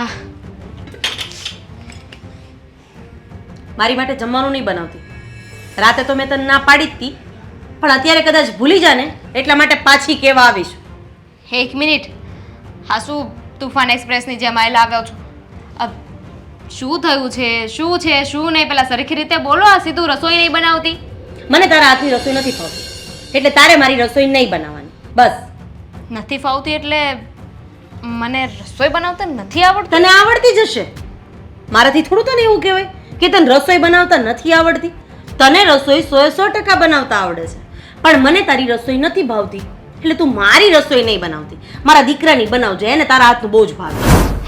વાહ મારી માટે જમવાનું નહીં બનાવતી. રાતે તો મેં તને ના પાડી જ હતી પણ અત્યારે કદાચ ભૂલી જાને એટલા માટે પાછી કહેવા આવીશ. એક મિનિટ. હા શું તુફાન એક્સપ્રેસની જેમ આઈ લાવ્યો છું. શું થયું છે? શું છે? શું નહીં? પેલા સરખી રીતે બોલો આ સીધું રસોઈ નહીં બનાવતી. મને તારા હાથની રસોઈ નથી ફાવતી. એટલે તારે મારી રસોઈ નહીં બનાવવાની. બસ. નથી ફાવતી એટલે મને રસોઈ બનાવતા નથી આવડતું. તને આવડતી જ હશે. મારાથી થોડું તને એવું કહેવાય કે તને રસોઈ બનાવતા નથી આવડતી. તને રસોઈ સો સો ટકા બનાવતા આવડે છે. પણ મને તારી રસોઈ નથી ભાવતી. એટલે તું મારી રસોઈ નહીં બનાવતી. મારા દીકરાની બનાવજે એને તારા હાથનું બહુ જ ભાવે.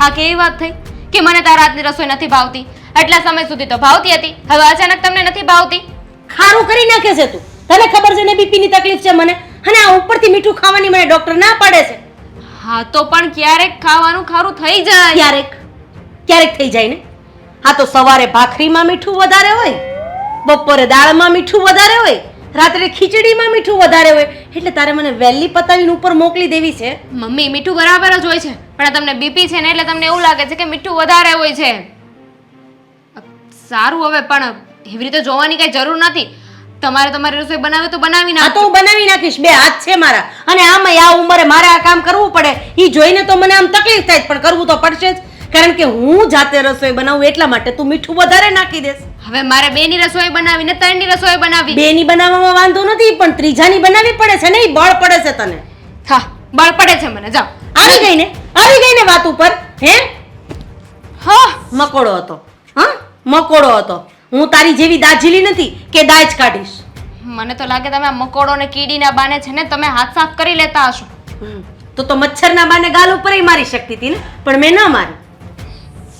હા કેવી વાત થઈ કે મને તારા હાથની રસોઈ નથી ભાવતી. એટલા સમય સુધી તો ભાવતી હતી. હવે અચાનક તમને નથી ભાવતી. ખારું કરી નાખે છે તું. તને ખબર છે ને બીપીની તકલીફ છે મને? અને આ ઉપરથી મીઠું ખાવાની મને ડોક્ટર ના પાડે છે. હા તો પણ ક્યારેક ખાવાનું ખારું થઈ જાય. ક્યારેક? ક્યારેક થઈ જાય ને? હા તો સવારે ભાખરીમાં મીઠું વધારે હોય બપોરે દાળમાં મીઠું વધારે હોય રાત્રે ખીચડીમાં મીઠું વધારે હોય. એટલે તારે મને વહેલી પતાવીને ઉપર મોકલી દેવી છે. મમ્મી મીઠું બરાબર જ હોય છે પણ તમને બીપી છે ને એટલે તમને એવું લાગે છે કે મીઠું વધારે હોય છે. સારું હવે પણ એવી રીતે જોવાની કઈ જરૂર નથી. તમારે તમારી રસોઈ બનાવે તો બનાવી તો નાખો હું બનાવી નાખીશ બે હાથ છે મારા. અને આમાં આ ઉંમરે મારે આ કામ કરવું પડે. એ જોઈને તો મને આમ તકલીફ થાય પણ કરવું તો પડશે જ. કારણ કે હું જાતે રસોઈ બનાવું એટલા માટે તું મીઠું વધારે નાખી દેસ હવે મારે બેની રસોઈ બનાવી ને ત્રણની રસોઈ બનાવી. બે ની બનાવવામાં વાંધો નથી પણ ત્રીજાની બનાવવી પડે છે ને એ બળ પડે છે તને. હા બળ પડે છે મને જાઓ. આવી ગઈ ને આવી ગઈ ને વાત ઉપર હે? હા. મકોડો હતો. હા? મકોડો હતો. હું તારી જેવી દાજીલી નથી કે દાજ કાઢીશ. મને તો લાગે તમે આ મકોડો ને કીડીના બાને છે ને તમે હાથ સાફ કરી લેતા હશો. તો તો મચ્છરના બાને ગાલ ઉપર મારી શકતી હતી ને પણ મેં ન મારી.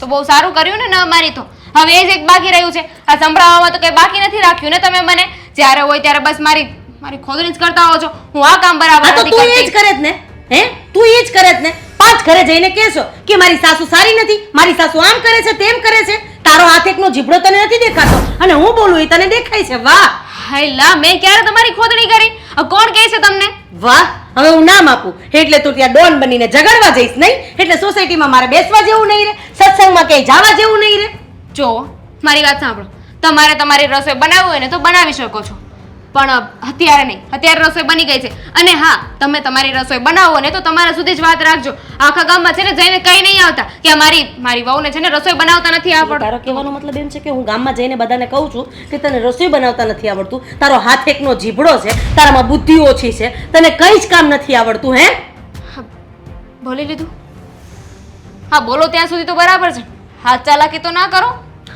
તો બહુ સારું કર્યું ને ન મારી તો. હવે એ જ એક બાકી રહ્યું છે. આ સંભળાવવામાં તો કંઈ બાકી નથી રાખ્યું ને તમે મને. જ્યારે હોય ત્યારે બસ મારી મારી ખોદણી જ કરતા હો છો. હું આ કામ બરાબર તો તું એ જ કરે જ ને હે? તું એ જ કરે જ ને. પાંચ ઘરે જઈને કહેશો કે મારી સાસુ સારી નથી મારી સાસુ આમ કરે છે તેમ કરે છે. તારો હાથ એકનો જીભડો તને નથી દેખાતો. અને હું બોલું એ તને દેખાય છે વાહ. હાય લા મેં ક્યારે તમારી ખોદણી કરી? આ કોણ કહે છે તમને? વાહ હવે હું નામ આપું. એટલે તું ત્યાં ડોન બનીને ઝઘડવા જઈશ નહીં? એટલે સોસાયટીમાં મારે બેસવા જેવું નહીં રે. સત્સંગમાં ક્યાંય જવા જેવું નહીં રે. જો મારી વાત સાંભળો. તમારે તમારી રસોઈ બનાવવી હોય ને તો બનાવી શકો છો. પણ અત્યારે નહીં. અત્યારે રસોઈ બની ગઈ છે. અને હા તમે તમારી રસોઈ બનાવો ને તો તમારા સુધી જ વાત રાખજો. આખા ગામમાં છે ને જઈને કઈ નહીં આવતા કે મારી મારી વહુને છે ને રસોઈ બનાવતા નથી આવડતું. તારો કહેવાનો મતલબ એમ છે કે હું ગામમાં જઈને બધાને કહું છું કે તને રસોઈ બનાવતા નથી આવડતું. તારો હાથ એકનો જીભડો છે તારામાં બુદ્ધિ ઓછી છે તને કંઈ જ કામ નથી આવડતું હે? હા, બોલી લીધું? હા બોલો ત્યાં સુધી તો બરાબર છે. હાથ ચાલાકી તો ના કરો.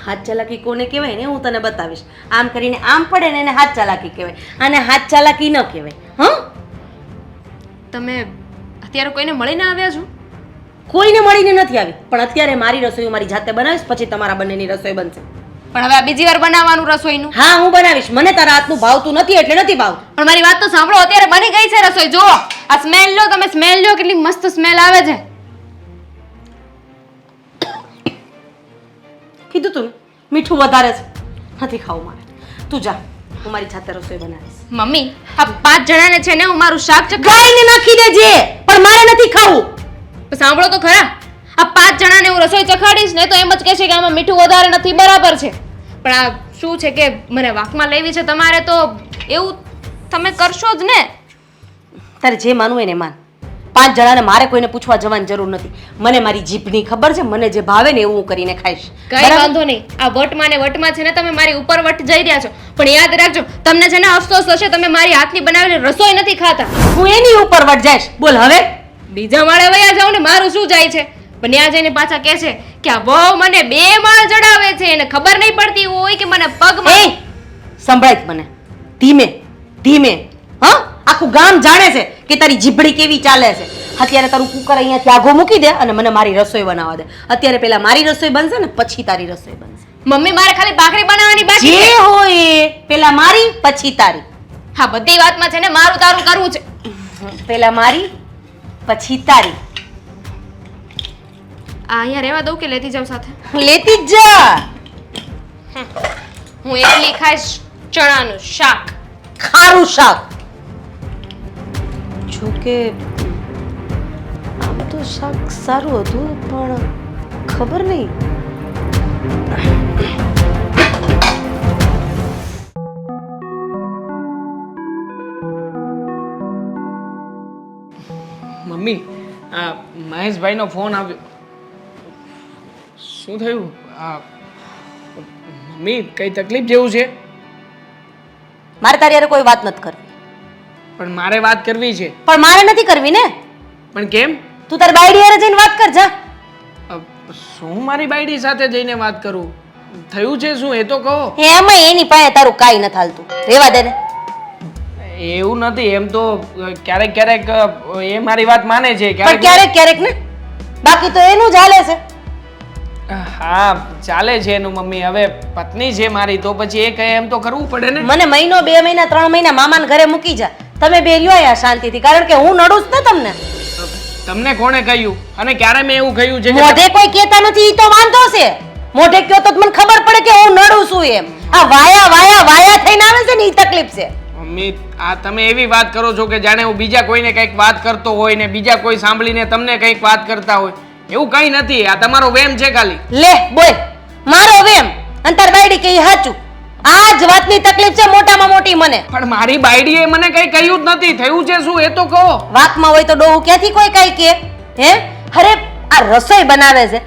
હાથ ચાલાકી કોને કહેવાય ને હું તને બતાવીશ. આમ કરીને આમ પડે ને એને હાથ ચાલાકી કહેવાય. અને હાથ ચાલાકી ન કહેવાય. હં? તમે અત્યારે કોઈને મળીને આવ્યા છો? કોઈને મળીને નથી આવી. પણ અત્યારે મારી રસોઈ મારી જાતે બનાવીશ પછી તમારા બંનેની રસોઈ બનશે. પણ હવે આ બીજી વાર બનાવવાનું રસોઈનું. હા હું બનાવીશ. મને તારા હાથનું ભાવતું નથી એટલે નથી ભાવતું. પણ મારી વાત તો સાંભળો અત્યારે બની ગઈ છે રસોઈ. જુઓ આ સ્મેલ લો તમે સ્મેલ લો કેટલી મસ્ત સ્મેલ આવે છે. કીધું તું ને, મીઠું વધારે છે. નથી ખાવું મારે. તું જા હું મારી જાતે રસોઈ બનાવીશ. મમ્મી આ પાંચ જણાને છે ને હું મારું શાક ચખ ગાયને નાખી દેજે પણ મારે નથી ખાવું. સાંભળો તો ખરા. આ પાંચ જણાને હું રસોઈ ચખાડીશ ને તો એમ જ કહેશે કે આમાં મીઠું વધારે નથી બરાબર છે. પણ આ શું છે કે મને વાકમાં લેવી છે તમારે તો એવું તમે કરશો જ ને. તારે જે માનવું હોય ને માન. પાંચ જણાને મારે કોઈને પૂછવા જવાની જરૂર નથી. મને મારી જીભની ખબર છે મને જે ભાવે ને એવું હું કરીને ખાઈશ. કઈ વાંધો નહીં. આ વટમાં ને વટમાં છે ને તમે મારી ઉપર વટ જઈ રહ્યા છો. પણ યાદ રાખજો તમને છે ને અફસોસ હશે તમે મારી હાથની બનાવેલી રસોઈ નથી ખાતા. હું એની ઉપર વટ જઈશ. બોલ હવે. બીજા માળે વયા જાવ ને મારું શું જાય છે? પણ ત્યાં જઈને પાછા કહે છે કે આ વહુ મને બે માળ ચડાવે છે એને ખબર નહીં પડતી હોય કે મને પગ એ સંભળાય મને. ધીમે ધીમે. હા? આખું ગામ જાણે છે કે તારી જીભડી કેવી ચાલે છે. અત્યારે તારું કુકર અહીંયાથી આગો મૂકી દે અને મને મારી રસોઈ બનાવવા દે. અત્યારે પેલા મારી રસોઈ બનશે ને પછી તારી રસોઈ બનશે. મમ્મી મારે ખાલી ભાખરી બનાવવાની બાકી જે હોય પેલા મારી પછી તારી. હા બધી વાતમાં છે ને મારું તારું કરવું છે. પેલા મારી પછી તારી. આ અહીંયા રહેવા દઉં કે લેતી જાઉં સાથે? લેતી જ જા. હું એકલી ખાઈશ ચણાનું શાક. ખારું શાક. જોકે તો શાક સારું હતું પણ ખબર નહીં. મમ્મી આ મહેશભાઈનો ફોન આવ્યો. શું થયું? આ મમ્મી કઈ તકલીફ જેવું છે? મારે તારી હારે કોઈ વાત નથી કરવી. પણ મારે વાત કરવી છે. પણ મારે નથી કરવી ને. પણ કેમ? તું તારી બાયડી હારે જઈને વાત કર જા. અ, શું મારી બાયડી સાથે જઈને વાત કરું? થયું છે શું એ તો કહો. એમાં એની પાસે તારું કાંઈ નથી હાલતું. રેવા દે ને. એવું નથી એમ તો અ, ક્યારેક ક્યારેક અ, એ મારી વાત માને છે પણ ક્યારેક ક્યારેક ને. બાકી તો એનું જ હાલે છે. હા ચાલે છે એનું મમ્મી. હવે પત્ની છે મારી તો પછી એ કહે એમ તો કરવું પડે ને. મને મહિનો બે મહિના ત્રણ મહિના મામાના ઘરે મૂકી જા. તમે બે રહ્યો અહીંયા શાંતિથી કારણ કે હું નડું જ ને તમને. તમને કોણે કહ્યું? અને ક્યારે મેં એવું કહ્યું છે કે મોઢે કોઈ કહેતા નથી ઈ તો વાંધો છે. મોઢે કયો તો મને ખબર પડે કે હું નડું છું એમ. આ વાયા વાયા વાયા થઈને આવે છે ને ઈ તકલીફ છે. મમ્મી આ તમે એવી વાત કરો છો કે જાણે હું બીજા કોઈને કંઈક વાત કરતો હોય ને બીજા કોઈ સાંભળીને તમને કંઈક વાત કરતા હોય. એવું કંઈ નથી આ તમારો વેમ છે ખાલી. લે બોલ. મારો વેમ. અંતર બાયડી કે ઈ હાચું આ જ વાતની તકલીફ છે મોટામાં મોટી મને. પણ મારી બાયડીએ મને કંઈ કહ્યું જ નથી. થયું છે શું? એ તો કહો. વાતમાં હોય તો ડોહું ક્યાંથી કોઈ કાંઈ કે હે? અરે આ રસોઈ બનાવે છે.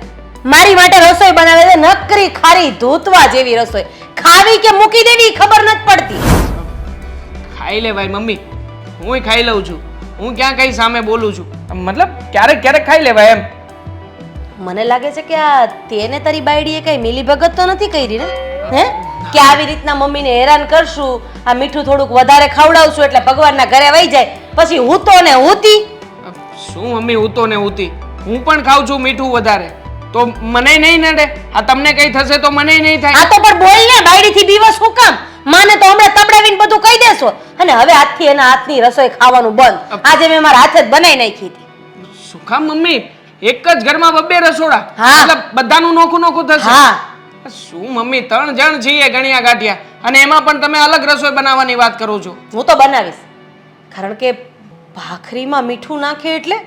મારી માટે રસોઈ બનાવે છે. નકરી ખારી ધૂતવા જેવી રસોઈ. ખાવી કે મૂકી દેવી ખબર નથી પડતી. ખાઈ લે ભાઈ મમ્મી. હું ખાઈ લઉં છું. હું ક્યાં કઈ સામે બોલું છું? મતલબ ક્યારેક ક્યારેક ખાઈ લેવાય એમ. મને લાગે છે કે આ તેને તારી બાયડીએ કઈ મિલીભગત તો નથી કરી ને? હે? કે આવી રીતના મમ્મીને હેરાન કરશું આ મીઠું થોડુંક વધારે ખવડાવશું એટલે ભગવાનના ઘરે વહી જાય. પછી હું તો ને હુતી? શું મમ્મી ઉતો ને હુતી? હું પણ ખાઉં છું મીઠું વધારે. તો મને નહીં નડે? આ તમને કઈ થશે તો મને નહીં થાય. આ તો પણ બોલ ને બાયડીથી બીવસ હું કામ? માને તો હમણાં તબડાવીને બધું કહી દેશો. અને હવે આજથી એના હાથની રસોઈ ખાવાનું બંધ. આજે મેં મારા હાથે જ બનાવી નાખી હતી. શું કામ મમ્મી? એક જ ઘરમાં બબ્બે રસોડા. હા. મતલબ બધાનું નોખું નોખું થશે. હા. શું મમ્મી ત્રણ જણ છીએ ગણ્યા ગાંઠિયા. અને એમાં પણ તમે અલગ રસોઈ બનાવવાની વાત કરો છો. હું તો બનાવીશ. કારણ કે ભાખરીમાં મીઠું નાખે એટલે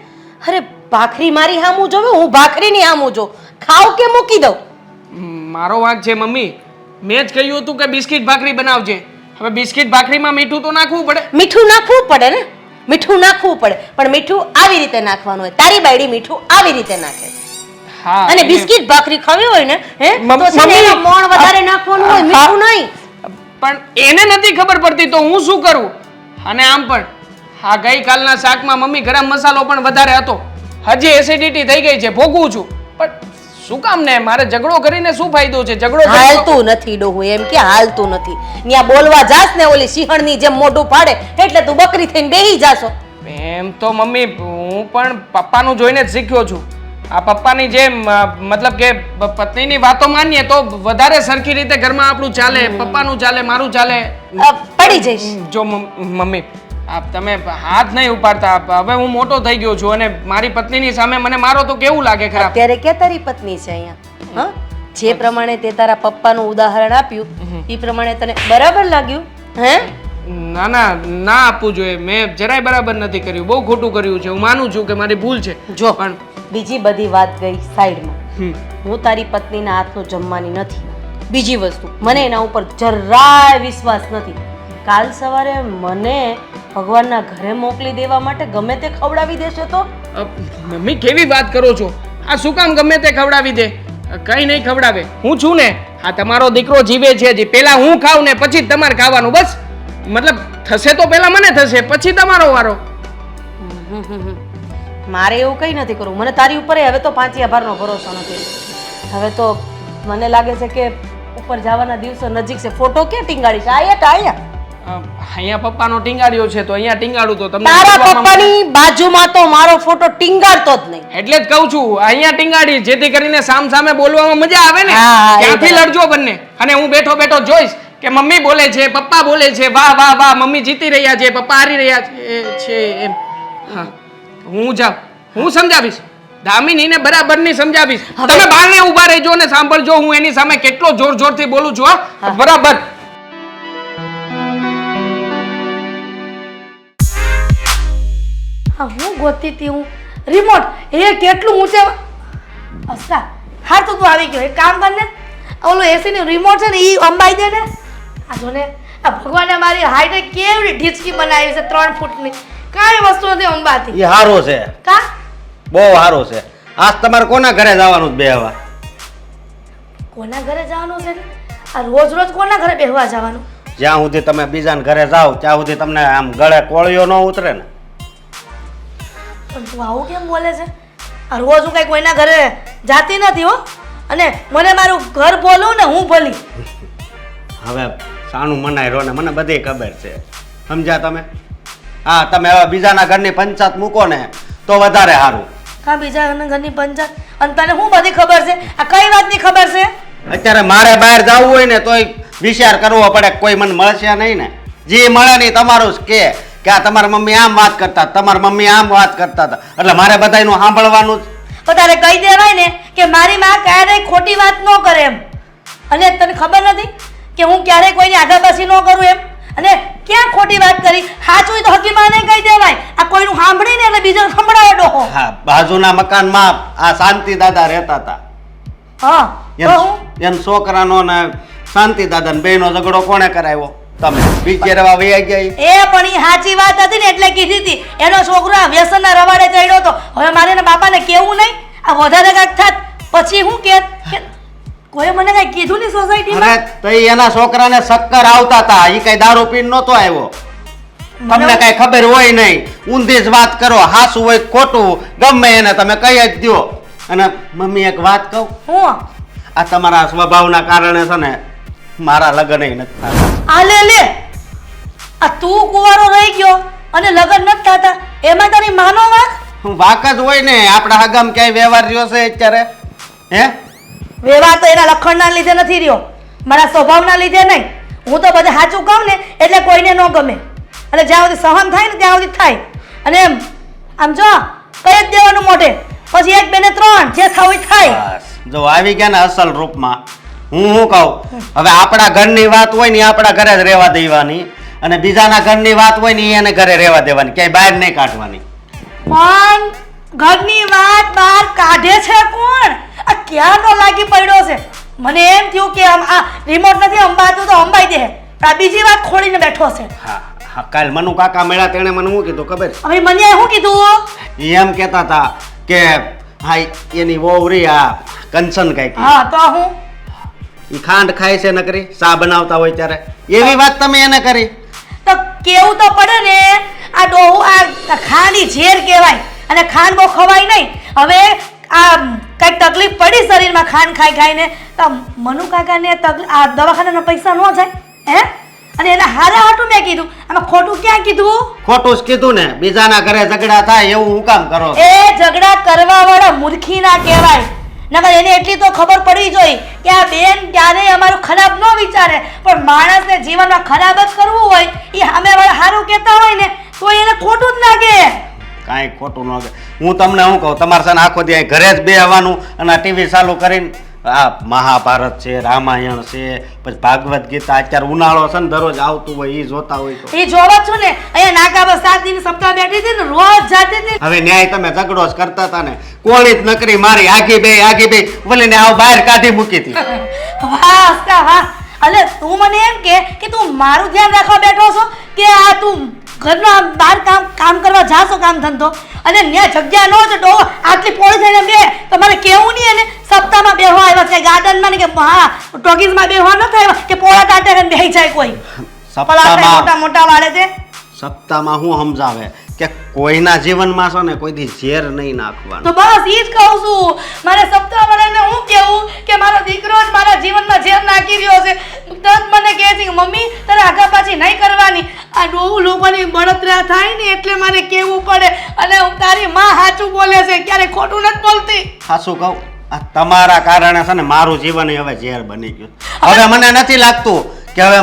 અરે ભાખરી મારી હામું જોવે હું ભાખરીની હામું જો ખાવ કે મૂકી દઉં? મારો વાંક છે મમ્મી. મેં જ કહ્યું હતું કે બિસ્કિટ ભાખરી બનાવજે. હવે બિસ્કિટ ભાખરીમાં મીઠું તો નાખવું પડે. મીઠું નાખવું પડે ને? મીઠું નાખવું પડે. પણ મીઠું આવી રીતે નાખવાનું હોય. તારી બાયડી મીઠું આવી રીતે નાખે અને બિસ્કિટ ભાખરી ખાવી હોય ને હે? તો મોણ વધારે નાખવાનું હોય મીઠું નહીં. પણ એને નથી ખબર પડતી તો હું શું કરું? અને આમ પણ હા ગઈકાલના શાકમાં મમ્મી ગરમ મસાલો પણ વધારે હતો. હજી એસિડિટી થઈ ગઈ છે ભોગવું છું. પણ શું કામ ને મારે ઝઘડો કરીને શું ફાયદો છે? ઝઘડો હાલતું નથી ડોહું એમ કે હાલતું નથી. ત્યાં બોલવા જાસ ને ઓલી સિંહણની જેમ મોઢું ફાડે એટલે તું બકરી થઈને બેહી જાશો. એમ તો મમ્મી હું પણ પપ્પાનું જોઈને જ શીખ્યો છું. આ પપ્પાની જેમ મતલબ કે પત્નીની વાતો માનીએ તો વધારે સરખી રીતે ઘરમાં આપણું ચાલે પપ્પાનું ચાલે મારું ચાલે. પડી જઈશ. જો મમ્મી આપ તમે હાથ નહીં ઉપાડતા હવે હું મોટો થઈ ગયો છું અને મારી પત્નીની સામે મને મારો તો કેવું લાગે ખરાબ? અત્યારે કે તારી પત્ની છે અહીંયા? હા? જે પ્રમાણે તે તારા પપ્પાનું ઉદાહરણ આપ્યું એ પ્રમાણે તને બરાબર લાગ્યું? હે? ના ના ના આપવું જોઈએ. મેં જરાય બરાબર નથી કર્યું. બહુ ખોટું કર્યું છે. હું માનું છું કે મારી ભૂલ છે. જો પણ બીજી બધી વાત ગઈ સાઈડમાં. હું તારી પત્નીના હાથનું જમવાની નથી. બીજી વસ્તુ મને એના ઉપર જરાય વિશ્વાસ નથી. કાલ સવારે મને ભગવાનના ઘરે મોકલી દેવા માટે ગમે તે ખવડાવી દેશે તો? મમ્મી કેવી વાત કરો છો? આ શું કામ ગમે તે ખવડાવી દે? કઈ નહીં ખવડાવે. હું છું ને? આ તમારો દીકરો જીવે છે જે પહેલા હું ખાઉં ને પછી તમારે ખાવાનું. બસ. મતલબ થશે તો પહેલા મને થશે પછી તમારો વારો. મારે એવું કંઈ નથી કરવું. મને તારી ઉપર હવે તો પાંચી આભારનો ભરોસો નથી. હવે તો મને લાગે છે કે ઉપર જવાના દિવસો નજીક છે. ફોટો ક્યાં ટીંગાડીશ? આયા કે આયા. અહીંયા પપ્પાનો ટીંગાડ્યો છે તો અહીંયા ટીંગાડું તો તમને તારા પપ્પાની બાજુમાં તો મારો ફોટો ટીંગાડતો જ નહીં. એટલે જ કહું છું અહીંયા ટીંગાડી જેથી કરીને સામ સામે બોલવામાં મજા આવે ને. ત્યાંથી લડજો બંને. અને હું બેઠો બેઠો જોઈશ કે મમ્મી બોલે છે પપ્પા બોલે છે વાહ વાહ વાહ મમ્મી જીતી રહ્યા છે પપ્પા હારી રહ્યા છે એમ. હા. હું જાઉં. હું સમજાવીશ. દામિનીને બરાબરની સમજાવીશ. હવે- તમે બારણે ઊભા રહેજો ને સાંભળજો હું એની સામે કેટલો જોર જોરથી બોલું છું બરાબર. હા હું ગોતી હતી હું. રિમોટ એ કેટલું ઊંચે અચ્છા. હા તો તું આવી ગયો. એક કામ કર ને. ઓલું નું રિમોટ છે ને એ અંબાઈ દે ને. આ જો ને આ ભગવાને મારી હાઈટે કેવડી ઢીચકી બનાવી છે ત્રણ ફૂટની. કાંઈ વસ્તુ નથી અંબાથી એ હારો છે. કા? બહુ સારું છે. આજ તમારે કોના ઘરે જવાનું બે હવા? કોના ઘરે જવાનું છે? આ રોજ રોજ કોના ઘરે બેહવા જવાનું? જ્યાં સુધી તમે બીજાના ઘરે જાઓ ત્યાં સુધી તમને આમ ગળે કોળિયો ન ઉતરે ને. પણ તું આવું કેમ બોલે છે? આ રોજ હું કઈ કોઈના ઘરે જાતી નથી હો. અને મને મારું ઘર બોલું ને હું ભલી. હવે સાનું મનાય રહો ને મને બધી ખબર છે. સમજ્યા તમે? હા તમે હવે બીજાના ઘરની પંચાયત મૂકો ને તો વધારે સારું. કા બીજા ઘરની પંચાયત? અને તને શું બધી ખબર છે? આ કઈ વાતની ખબર છે? અત્યારે મારે બહાર જવું હોય ને તોય વિચાર કરવો પડે કોઈ મને મળશે નહીં ને. જે મળે નહીં તમારું કે કે આ તમારા મમ્મી આમ વાત કરતા તમારા મમ્મી આમ વાત કરતા હતા. એટલે મારે બધાયનું સાંભળવાનું જ. તારે કહી દેવાય ને કે મારી માં ક્યારેય ખોટી વાત ન કરે એમ. અને તને ખબર નથી? કે હું ક્યારેય કોઈની આગાપાસી ન કરું એમ. અને ક્યાં ખોટી વાત કરી? સાચું હોય તો હજી માને કહી દેવાય. આ કોઈનું સાંભળીને એટલે બીજો સંભળાવે ડોહો. હા બાજુના મકાનમાં આ શાંતિ દાદા રહેતા હતા. હા તો હું? એમ છોકરાનો ને શાંતિ દાદા ને બેનો ઝઘડો કોણે કરાવ્યો? તમે બીજે રવા વૈયા ગયા ઈ? એ પણ એ સાચી વાત હતી ને એટલે કીધી હતી. એનો છોકરો આ વ્યસનના રવાડે ચડ્યો હતો હવે મારે એના બાપાને કેવું નહીં? આ વધારે કાંઈક થાત. પછી હું કેત કે કોઈ મને કઈ કીધું નહીં સોસાયટીમાં અરે તઈ એના છોકરાને શક્કર આવતા હતા. ઈ કઈ દારૂ પીન નહોતો આવ્યો. તમને કઈ ખબર હોય નહીં. ઊંધી જ વાત કરો. હાસું હોય ખોટું ગમે એને તમે કહી જ દ્યો. અને મમ્મી એક વાત કહું. હું? આ તમારા સ્વભાવના કારણે છે ને મારા લગ્ન નથી થતા. આ લે લે. આ તું કુવારો રહી ગયો અને લગ્ન નથી થતા. એમાં તારી માનો વાક વાક જ હોય ને. આપણા હગામ ક્યાંય વ્યવહાર રહ્યો છે અત્યારે? હે? વ્યવહાર તો એના લખણના લીધે નથી રહ્યો. મારા સ્વભાવના લીધે નહીં. હું તો બધે સાચું કહું ને એટલે કોઈને ન ગમે. અને જ્યાં સુધી સહન થાય ને ત્યાં સુધી થાય. અને એમ આમ જો કઈ જ દેવાનું મોઢે. પછી એક બે ને ત્રણ જે થવું થાય. જો આવી ગયા ને અસલ રૂપમાં હું શું કહું? હવે આપણા ઘરની વાત હોય ને આપણા ઘરે જ રહેવા દેવાની. અને બીજાના ઘરની વાત હોય ને એને ઘરે રહેવા દેવાની. ક્યાંય બહાર નહીં કાઢવાની. પણ ઘરની વાત બહાર કાઢે છે કોણ? આ ક્યાંનો લાગી પડ્યો છે? મને એમ થયું કે આમ આ રિમોટ નથી અંબાતું તો અંબાઈ દે. પણ આ બીજી વાત ખોલીને બેઠો છે. હા હા કાલ મનુ કાકા મળ્યા તેણે મને શું કીધું ખબર? હવે મને શું કીધું? એમ કહેતા હતા કે હા એની વહુ રહી આ કંચન કઈ હા તો હું? એ ખાંડ ખાય છે નકરી સા બનાવતા હોય ત્યારે. એવી વાત તમે એને કરી? તો કેવું તો પડે ને? આ ડોહું આ ખાંડી ઝેર કહેવાય. અને ખાંડ બહુ ખવાય નહીં. હવે આ કંઈક તકલીફ પડી શરીરમાં ખાંડ ખાઈ ખાઈને? તો મનુ કાકાને આ દવાખાનાના પૈસા ન જાય હે? અને એના હારા હાટું મેં કીધું. આમાં ખોટું ક્યાં કીધું? ખોટું જ કીધું ને. બીજાના ઘરે ઝઘડા થાય એવું હું કામ કરો? એ ઝઘડા કરવા વાળા મૂર્ખી ના કહેવાય. નકર એને એટલી તો ખબર પડવી જોઈએ કે આ બેન ક્યારેય અમારું ખરાબ ન વિચારે. પણ માણસને જીવનમાં ખરાબ જ કરવું હોય એ સામે વાળા સારું કહેતા હોય ને તો એને ખોટું જ લાગે. કાંઈ ખોટું ન હું તમને શું કહું તમારે છે ને આખો દી ઘરે જ બે આવવાનું અને ટીવી ચાલુ કરીને આ મહાભારત છે રામાયણ છે પછી ભાગવત ગીતા અત્યારે ઉનાળો છે ને દરરોજ આવતું હોય એ જોતા હોય તો. એ જોવા છું ને અહીંયા નાકા પર સાત દિન સપ્તાહ બેઠી હતી ને રોજ જાતી હતી. હવે ન્યાય તમે ઝઘડો જ કરતા હતા ને. કોળી જ નકરી મારી આગી બે આગી બે બોલીને આવ બહાર કાઢી મૂકી હતી. વાહ વાહ. અલે તું મને એમ કે કે તું મારું ધ્યાન રાખવા બેઠો છો કે આ તું ઘરનો બહાર કામ કામ કરવા જાશો કામ ધંધો અને ત્યાં જગ્યા ન છે ડો આટલી પોળી થઈને બે તમારે કેવું નહીં અને સપ્તાહમાં બેહવા આવ્યા છે ગાર્ડનમાં ને કે હા ટોકીઝમાં બેહવા ન થાય કે પોળા ને બેહી જાય કોઈ. મોટા મોટા વાળે છે. સપ્તાહમાં હું સમજાવે? કે કોઈના જીવનમાં છે ને કોઈ દી ઝેર નહીં નાખવાનું. તો બસ ઈ જ કહું છું. મારે સપ્તાહ વાળાને હું કેવું કે મારો દીકરો જ મારા જીવનમાં ઝેર નાખી રહ્યો છે. તરત મને કહે છે કે મમ્મી તારે આગા પાછી નહીં કરવાની. આ ડોહું લોકોની બળતરા થાય ને એટલે મારે કેવું પડે. અને હું તારી માં સાચું બોલે છે ક્યારે ખોટું નથી બોલતી. સાચું કહું? આ તમારા કારણે છે ને મારું જીવન હવે ઝેર બની ગયું. હવે મને નથી લાગતું કે હવે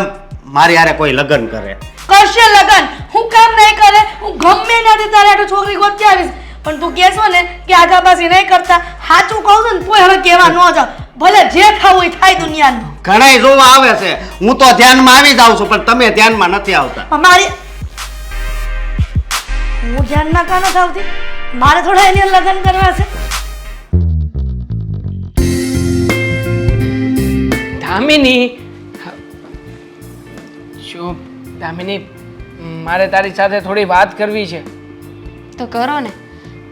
મારી હારે કોઈ લગ્ન કરે. કરશે લગન. હું કામ નહીં કરે હું ગમે નથી તારે આટલું છોકરી ગોતી આવીશ. પણ તું કહેશો ને કે આગાબાસી નહીં કરતા. સાચું કહું છું ને તોય હવે કહેવા ન જાવ ભલે જે થવું એ થાય દુનિયાનું. ઘણાય જોવા આવે છે. હું તો ધ્યાનમાં આવી જાઉં છું પણ તમે ધ્યાનમાં નથી આવતા. મારી હું ધ્યાન ના નથી આવતી? મારે થોડા એની લગ્ન કરવા છે. દામિની જો દામિની મારે તારી સાથે થોડી વાત કરવી છે. તો કરો ને.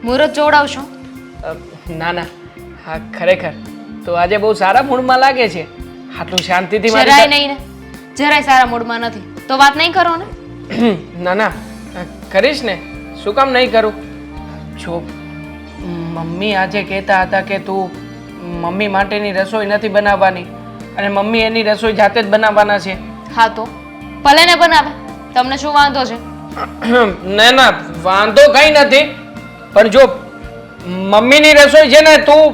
મુહૂર્ત જોડાવશો. ના ના. હા ખરેખર. તો આજે બહુ સારા મૂડમાં લાગે છે. આટલું શાંતિથી જરાય નહીં ને. જરાય સારા મૂડમાં નથી. તો વાત નહીં કરો ને. ના ના. કરીશ ને. શું કામ નહીં કરું? જો મમ્મી આજે કહેતા હતા કે તું મમ્મી માટેની રસોઈ નથી બનાવવાની. અને મમ્મી એની રસોઈ જાતે જ બનાવવાના છે. હા તો? ભલે ને બનાવે તમને શું વાંધો છે? ના ના વાંધો કઈ નથી. પણ જો મમ્મીની રસોઈ છે ને તું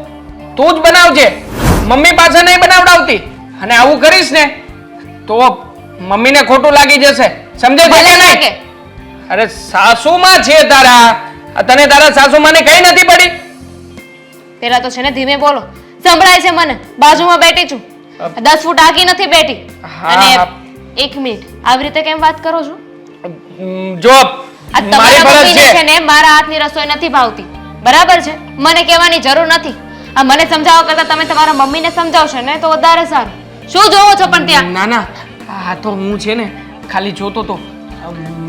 તું જ બનાવજે. મમ્મી પાસે નહીં બનાવડાવતી. અને આવું કરીશ ને તો મમ્મીને ખોટું લાગી જશે. સમજે ભલે લાગે. અરે સાસુમાં છે તારા. તને તારા સાસુમાને કઈ નથી પડી? પેલા તો છે ને ધીમે બોલો. સંભળાય છે મને. બાજુમાં બેઠી છું. દસ ફૂટ આગી નથી બેઠી. અને. એક મિનિટ. આવી રીતે કેમ વાત કરો છો? જો આ મારી તમારા ફરજ છે. છે ને મારા હાથની રસોઈ નથી ભાવતી. બરાબર છે? મને કહેવાની જરૂર નથી. આ મને સમજાવવા કરતા તમે તમારા મમ્મીને સમજાવશો ને તો વધારે સારું. શું જોવો છો પણ ત્યાં? ના ના. આ તો હું છે ને ખાલી જોતો તો.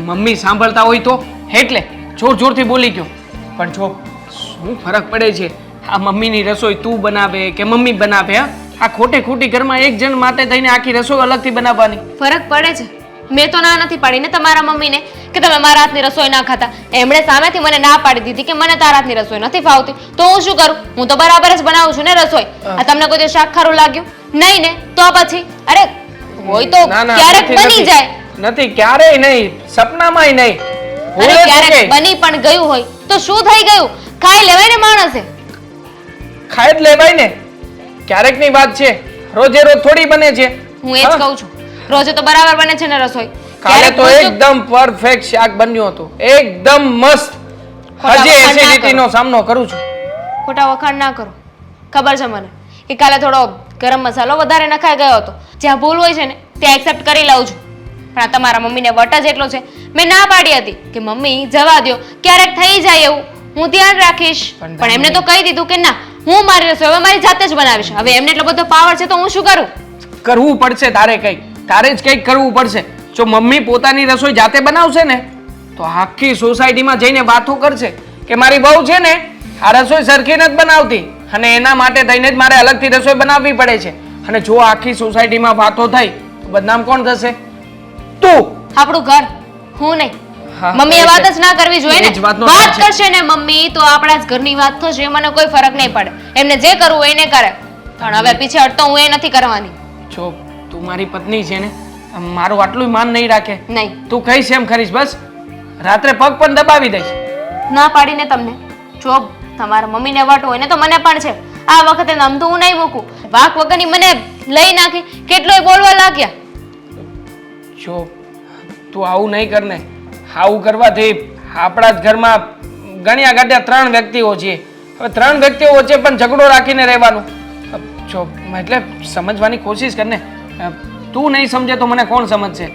મમ્મી સાંભળતા હોય તો. એટલે જોર જોરથી બોલી ગયો. પણ જો શું ફરક પડે છે? આ મમ્મીની રસોઈ તું બનાવે કે મમ્મી બનાવે હા? આ ખોટે ખોટી ઘરમાં એક જણ માટે થઈને આખી રસોઈ અલગથી બનાવવાની. ફરક પડે છે. મેં તો ના નથી પાડીને તમારા મમ્મીને કે તમે મારા હાથની રસોઈ ના ખાતા. એમણે સામેથી મને ના પાડી દીધી કે મને તારા હાથની રસોઈ નથી ફાવતી. તો હું શું કરું? હું તો બરાબર જ બનાવું છું ને રસોઈ. આ તમને કોઈ શાક ખારું લાગ્યું? નહીં ને તો પછી? અરે હોય તો ક્યારેક બની જાય. નથી ક્યારેય નહીં સપનામાંય નહીં. અરે ક્યારેક બની પણ ગયું હોય તો શું થઈ ગયું? ખાઈ લેવાય ને માણસે. ખાઈ જ લેવાય ને. ક્યારેકની વાત છે રોજે રોજ થોડી બને છે. હું એ જ કહું છું. રોજે તો બરાબર બને છે ને રસોઈ. કાલે તો એકદમ પરફેક્ટ શાક બન્યું હતું. એકદમ મસ્ત. હજી વખાણ એસિડિટી નો સામનો કરું છું. ખોટા વખાણ ના કરો. ખબર છે મને કે કાલે થોડો ગરમ મસાલો વધારે નખાઈ ગયો હતો. જ્યાં ભૂલ હોય છે ને ત્યાં એક્સેપ્ટ કરી લઉં છું. પણ આ તમારા મમ્મીને વટ જ એટલો છે. મેં ના પાડી હતી કે મમ્મી જવા દ્યો. ક્યારેક થઈ જાય એવું. હું ધ્યાન રાખીશ. પણ એમને તો કહી દીધું કે ના હું મારી રસોઈ હવે મારી જાતે જ બનાવીશ. હવે એમને એટલો બધો પાવર છે તો હું શું કરું? કરવું પડશે તારે કંઈક. તારે જ કંઈક કરવું પડશે. જો મમ્મી પોતાની રસોઈ જાતે બનાવશે ને તો આખી સોસાયટીમાં જઈને વાતો કરશે કે મારી બહુ છે ને આ રસોઈ સરખી નથી બનાવતી. અને એના માટે થઈને જ મારે અલગથી રસોઈ બનાવવી પડે છે. અને જો આખી સોસાયટીમાં વાતો થઈ તો બદનામ કોણ થશે? તું. આપણું ઘર. હું નહીં. હા, એ વાત જ ના કરવી જોઈએ ને. વાત કરશે ને મમ્મી તો આપણા જ ઘરની વાત થશે મને કોઈ ફરક નહીં પડે. એમને જે કરવું હોય એને કરે. પણ હવે પીછે હટતો હું એ નથી કરવાની. જો તું મારી પત્ની છે ને મારું આટલું માન નહીં રાખે. નહીં. તું કહીશ એમ ખરીશ બસ. રાત્રે પગ પણ દબાવી દઈશ. ના પાડીને તમને. જો તમારા મમ્મીને વાટો હોય ને તો મને પણ છે. આ વખતે નમતું હું નહીં મૂકું. વાક વગરની મને લઈ નાખી. કેટલોય બોલવા લાગ્યા. જો તું આવું નહીં કર ને આવું કરવાથી આપણા જ ઘરમાં ગણ્યા ગાંઠ્યા ત્રણ વ્યક્તિઓ છે હવે ત્રણ વ્યક્તિઓ વચ્ચે પણ ઝઘડો રાખીને રહેવાનું. જો એટલે સમજવાની કોશિશ કરને. તું નહીં સમજે તો મને કોણ સમજશે?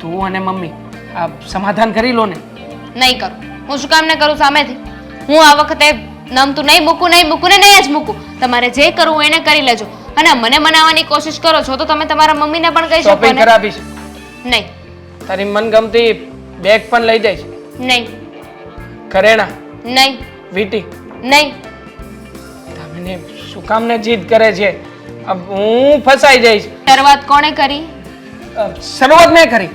તું અને મમ્મી. આ સમાધાન કરી લો ને. નહીં કરું. હું શું કામ ને કરું સામેથી? હું આ વખતે નમતું નહીં મૂકું નહીં મૂકું ને નહીં જ મૂકું. તમારે જે કરવું એને કરી લેજો. અને મને મનાવવાની કોશિશ કરો છો તો તમે તમારા મમ્મીને પણ કહી શકો ને. નહીં. તારી મનગમતી બેગ પણ લઈ જઈશ નહીં. કરેણા નહીં. વીટી? નહીં. તમને શું કામ ને જીદ કરે છે? અબ હું ફસાઈ જઈશ. શરૂઆત કોણે કરી? શરૂઆત મેં કરી.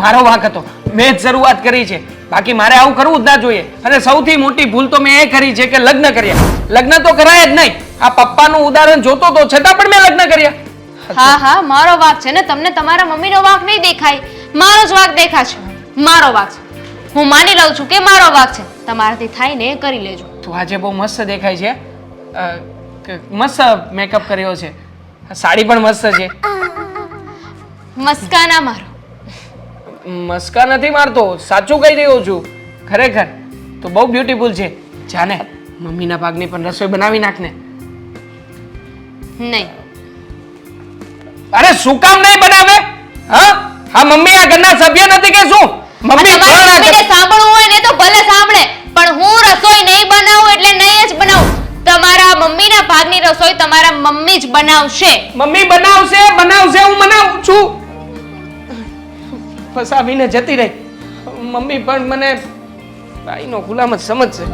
મારો વાંક હતો. મેં જ શરૂઆત કરી છે. બાકી મારે આવું કરવું જ ના જોઈએ. અને સૌથી મોટી ભૂલ તો મેં એ કરી છે કે લગ્ન કર્યા. લગ્ન તો કરાય જ નહીં. આ પપ્પાનું ઉદાહરણ જોતો તો છતાં પણ મેં લગ્ન કર્યા. હા હા મારો વાક છે ને. તમને તમારા મમ્મીનો વાક નહીં દેખાય. મારો જ વાક દેખાશે. મારો વાક છે. હું માની લઉં છું કે મારો વાક છે. તમારાથી થાય ને એ કરી લેજો. તું આજે બહુ મસ્ત દેખાય છે. અ, કે મસ્ત મેકઅપ કર્યો છે. સાડી પણ મસ્ત છે. મસ્કાના મારો. મસ્કા નથી મારતો સાચું કહી રહ્યો છું. ખરેખર તો બહુ બ્યુટીફુલ છે. જાને મમ્મીના ભાગની પણ રસોઈ બનાવી નાખ ને નહીં. અરે શું કામ નહીં બનાવે? હા? હા મમ્મી આ ઘરના સભ્ય નથી કે શું? મમ્મી તમારે સાંભળવું હોય ને તો ભલે સાંભળે પણ હું રસોઈ નહીં બનાવું એટલે નહીં જ બનાવું. તમારા મમ્મીના ભાગની રસોઈ તમારા મમ્મી જ બનાવશે. મમ્મી બનાવશે બનાવશે હું બનાવું છું. ફસાવીને જતી રહી. મમ્મી પણ મને ભાઈનો ગુલામ જ સમજશે.